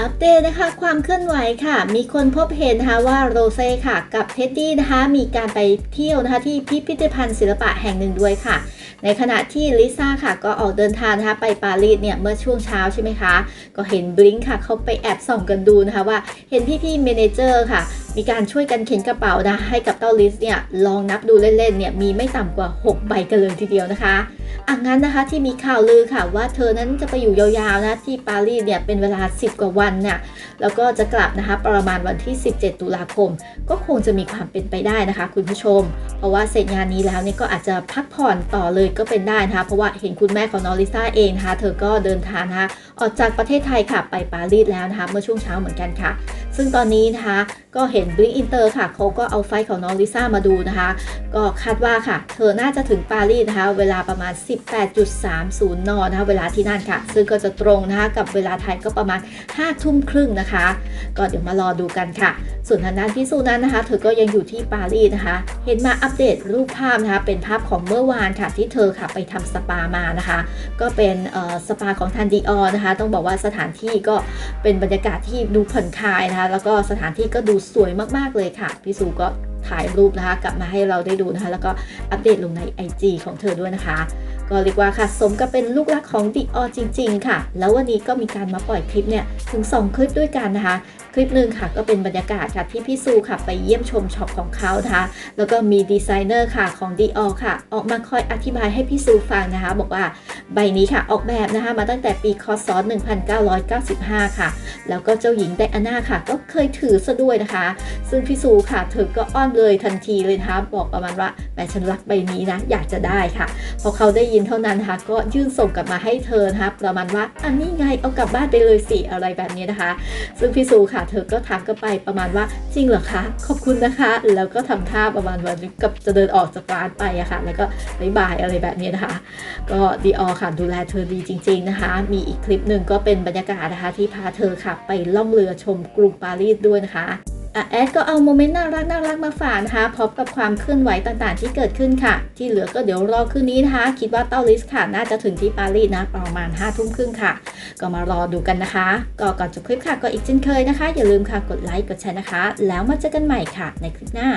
อัปเดตนะคะความเคลื่อนไหวค่ะ มีคนพบเห็นนะคะว่าโรเซ่ค่ะ กับเท็ดดี้นะคะมีการไปเที่ยวนะคะที่พิพิธภัณฑ์ศิลปะแห่งหนึ่งด้วยค่ะ ในขณะที่ลิซ่าค่ะก็ออกเดินทางนะคะไปปารีสเนี่ยเมื่อช่วงเช้าใช่ไหมคะ ก็เห็นบลิงค่ะเขาไปแอบส่องกันดูนะคะว่าเห็นพี่ๆเมนเจอร์ค่ะมีการช่วยกันเข็นกระเป๋านะให้กับเต้าลิสเนี่ยลองนับดูเล่นๆเนี่ยมีไม่ต่ำกว่า 6 ใบกันเลยทีเดียวนะคะอะงั้นนะคะที่มีข่าวลือค่ะว่าเธอนั้นจะไปอยู่ยาวๆนะที่ปารีสเนี่ยเป็นเวลา 10 กว่าวันเนี่ยแล้วก็จะกลับนะคะประมาณวันที่ 17 ตุลาคม ก็คงจะมีความเป็นไปได้นะคะ คุณผู้ชม เพราะว่าเสร็จงานนี้แล้วเนี่ยก็อาจจะพักผ่อนต่อเลยก็เป็นได้นะคะ เพราะว่าเห็นคุณแม่ของนองลิซ่าเองนะคะเธอก็เดินทางนะคะออกจากประเทศไทยค่ะไปปารีสแล้วนะคะเมื่อช่วงเช้าเหมือนกันค่ะซึ่งตอนนี้นะคะก็เห็น Blink Inter ค่ะเขาก็เอาไฟของน้องลิซ่ามาดูนะคะ ก็คาดว่าค่ะ เธอน่าจะถึงปารีสนะคะ เวลาประมาณ 18.30 นนะคะ เวลาที่นั่นค่ะ ซึ่งก็จะตรงนะคะกับเวลาไทยก็ประมาณ 5 ทุ่มครึ่งนะคะ ก็เดี๋ยวมารอดูกันค่ะ ส่วนทางด้านพี่ซูนั้นนะคะ เธอก็ยังอยู่ที่ปารีสนะคะ เห็นมาอัปเดตรูปภาพนะคะ เป็นภาพของเมื่อวานค่ะ ที่เธอค่ะไปทำสปามานะคะ ก็เป็นสปาของทันดีออนะคะ ต้องบอกว่าสถานที่ก็เป็นบรรยากาศที่ดูผ่อนคลายนะคะแล้วก็สถานที่ก็ดูสวยมากๆเลยค่ะ พี่ซูก็ถ่ายรูปนะคะ กลับมาให้เราได้ดูนะคะ แล้วก็อัปเดตลงใน IG ของเธอด้วยนะคะ ก็เรียกว่าค่ะสมกับเป็นลูกรักของดิออจริง ๆ ค่ะ แล้ววันนี้ก็มีการมาปล่อยคลิปเนี่ยถึง 2 คลิปด้วยกันนะคะ คลิปหนึ่งค่ะก็เป็นบรรยากาศค่ะที่พี่ซูค่ะไปเยี่ยมชมช็อปของเขานะคะแล้วก็มีดีไซเนอร์ค่ะของ Dior ค่ะ ออกมาคอยอธิบายให้พี่ซูฟังนะคะ บอกว่าใบนี้ค่ะออกแบบนะคะมาตั้งแต่ปีคศ 1995 ค่ะ แล้วก็เจ้าหญิงไดอาน่าค่ะ ก็เคยถือซะด้วยนะคะ ซึ่งพี่ซูค่ะเธอก็อ้อนเลยทันทีเลยนะคะบอกประมาณว่าแหมฉันรักใบนี้นะอยากจะได้ค่ะพอเขาได้ยินเท่านั้นนะคะก็ยื่นส่งกลับมาให้เธอนะคะประมาณว่าอันนี้ไงเอากลับบ้านไปเลยสิอะไรแบบนี้นะคะ ซึ่งพี่ซูค่ะ เธอก็ถามกลับไปประมาณว่าจริงเหรอคะขอบคุณนะคะ แล้วก็ทำท่าประมาณว่ากับจะเดินออกจากร้านไปอะค่ะ แล้วก็บายบายอะไรแบบนี้นะคะ ก็ดีออค่ะดูแลเธอดีจริง ๆนะคะ มีอีกคลิปหนึ่งก็เป็นบรรยากาศนะคะที่พาเธอค่ะไปล่องเรือชมกรุงปารีสด้วยนะคะ แอดก็เอาโมเมนต์น่ารักน่ารักมาฝากนะคะพร้อมกับความเคลื่อนไหวต่างๆ ที่เกิดขึ้นค่ะ ที่เหลือก็เดี๋ยวรอคืนนี้นะคะ คิดว่าเต้าลิสค่ะ น่าจะถึงที่ปารีสนะ ประมาณ5้าทุ่มครึ่งค่ะ ก็มารอดูกันนะคะ ก็ก่อนจบคลิปค่ะ ก็อีกเช่นเคยนะคะ อย่าลืมค่ะ กดไลค์ กดแชร์นะคะ แล้วมาเจอกันใหม่ค่ะ ในคลิปหน้า